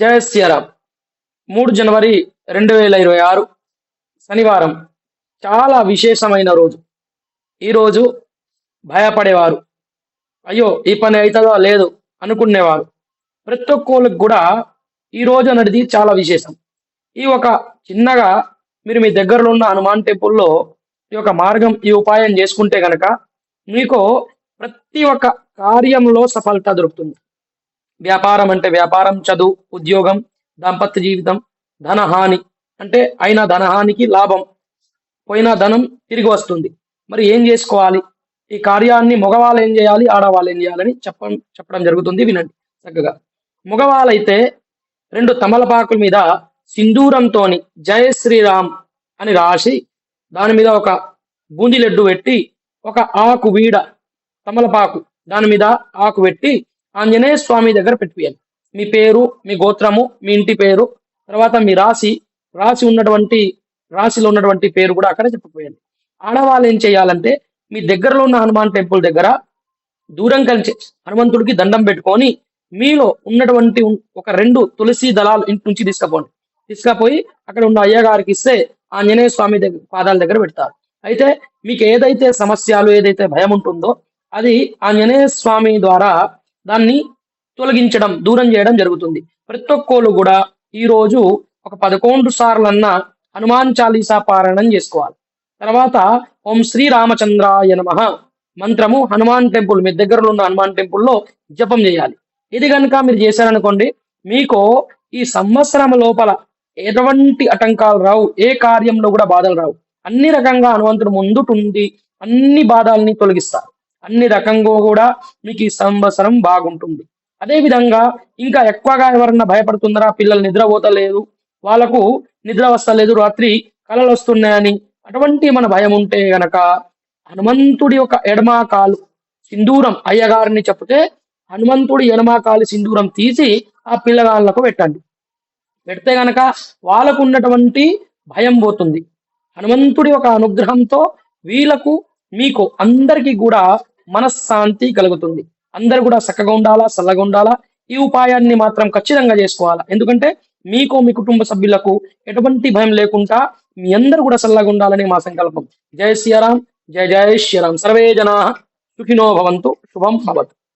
జయ శ్రీరామ్ మూడు జనవరి రెండు వేల ఇరవై ఆరు శనివారం. చాలా విశేషమైన రోజు. ఈరోజు భయపడేవారు. అయ్యో ఈ పని అవుతుందో లేదు అనుకునేవారు. ప్రతి ఒక్కళ్ళకి కూడా ఈ రోజు అనేది చాలా విశేషం. ఈ ఒక చిన్నగా మీరు మీ దగ్గరలో ఉన్న హనుమాన్ టెంపుల్లో ఈ యొక్క మార్గం ఈ ఉపాయం చేసుకుంటే కనుక మీకు ప్రతి ఒక్క కార్యంలో సఫలత దొరుకుతుంది. వ్యాపారం అంటే వ్యాపారం చదువు ఉద్యోగం దాంపత్య జీవితం ధనహాని. అంటే అయిన ధనహానికి లాభం. పోయిన ధనం తిరిగి వస్తుంది. మరి ఏం చేసుకోవాలి? ఈ కార్యాన్ని మగవాళ్ళు ఏం చేయాలి? ఆడవాళ్ళు ఏం చేయాలని చెప్పడం చెప్పడం జరుగుతుంది. వినండి చక్కగా. మగవాళ్ళైతే రెండు తమలపాకుల మీద సింధూరంతోని జయ శ్రీరామ్ అని రాసి దాని మీద ఒక బూందీ లడ్డు పెట్టి ఒక ఆకు వీడ తమలపాకు దాని మీద ఆకు పెట్టి ఆంజనేయ స్వామి దగ్గర పెట్టిపోయాలి మీ పేరు మీ గోత్రము మీ ఇంటి పేరు తర్వాత మీ రాశి రాసి ఉన్నటువంటి రాశిలో ఉన్నటువంటి పేరు కూడా అక్కడ చెప్పిపోయాలి ఆడవాళ్ళు ఏం చేయాలంటే మీ దగ్గరలో ఉన్న హనుమాన్ టెంపుల్ దగ్గర దూరం కలిసి హనుమంతుడికి దండం పెట్టుకొని మీలో ఉన్నటువంటి ఒక రెండు తులసి దళాలు ఇంటి నుంచి తీసుకపోండి. తీసుకపోయి అక్కడ ఉన్న అయ్యగారికి ఇస్తే ఆంజనేయ స్వామి దగ్గర పాదాల దగ్గర పెడతారు. అయితే మీకు ఏదైతే సమస్యలు ఏదైతే భయం ఉంటుందో అది ఆంజనేయ స్వామి ద్వారా దాన్ని తొలగించడం దూరం చేయడం జరుగుతుంది. ప్రతి ఒక్కళ్ళు కూడా ఈరోజు ఒక పదకొండు సార్లన్న హనుమాన్ చాలీసా పారాయణం చేసుకోవాలి. తర్వాత ఓం శ్రీ రామచంద్రాయ నమః మంత్రము హనుమాన్ టెంపుల్ మీ దగ్గరలో ఉన్న హనుమాన్ టెంపుల్లో జపం చేయాలి. ఇది కనుక మీరు చేశారనుకోండి మీకు ఈ సంవత్సరం లోపల ఎటువంటి ఆటంకాలు రావు ఏ కార్యంలో కూడా బాధలు రావు. అన్ని రకంగా హనుమంతుడు ముందుటుంది అన్ని బాధల్ని తొలగిస్తారు అన్ని రకంగా కూడా మీకు ఈ సంవత్సరం బాగుంటుంది. అదే విధంగా ఇంకా ఎక్కువగా ఎవరన్నా భయపడుతున్నారా పిల్లలు నిద్రపోతలేదు వాళ్ళకు నిద్ర వస్తలేదు రాత్రి కలలు వస్తున్నాయని అటువంటి మన భయం ఉంటే గనక హనుమంతుడి యొక్క ఎడమాకాలు సింధూరం అయ్యగారిని చెప్తే హనుమంతుడి ఎడమాకాలు సింధూరం తీసి ఆ పిల్లగాళ్ళకు పెట్టండి. పెడితే గనక వాళ్ళకు ఉన్నటువంటి భయం పోతుంది. హనుమంతుడి ఒక అనుగ్రహంతో వీళ్ళకు మీకు అందరికీ కూడా మనశ్శాంతి కలుగుతుంది. అందరు కూడా చక్కగా ఉండాలా చల్లగా ఉండాలా? ఈ ఉపాయాన్ని మాత్రం ఖచ్చితంగా చేసుకోవాలా. ఎందుకంటే మీకు మీ కుటుంబ సభ్యులకు ఎటువంటి భయం లేకుండా మీ అందరూ కూడా చల్లగా ఉండాలని మా సంకల్పం. జై శ్రీరామ్ జయ జయ శ్రీరామ్. సర్వే జనా సుఖినో భవంతు శుభం భవతు.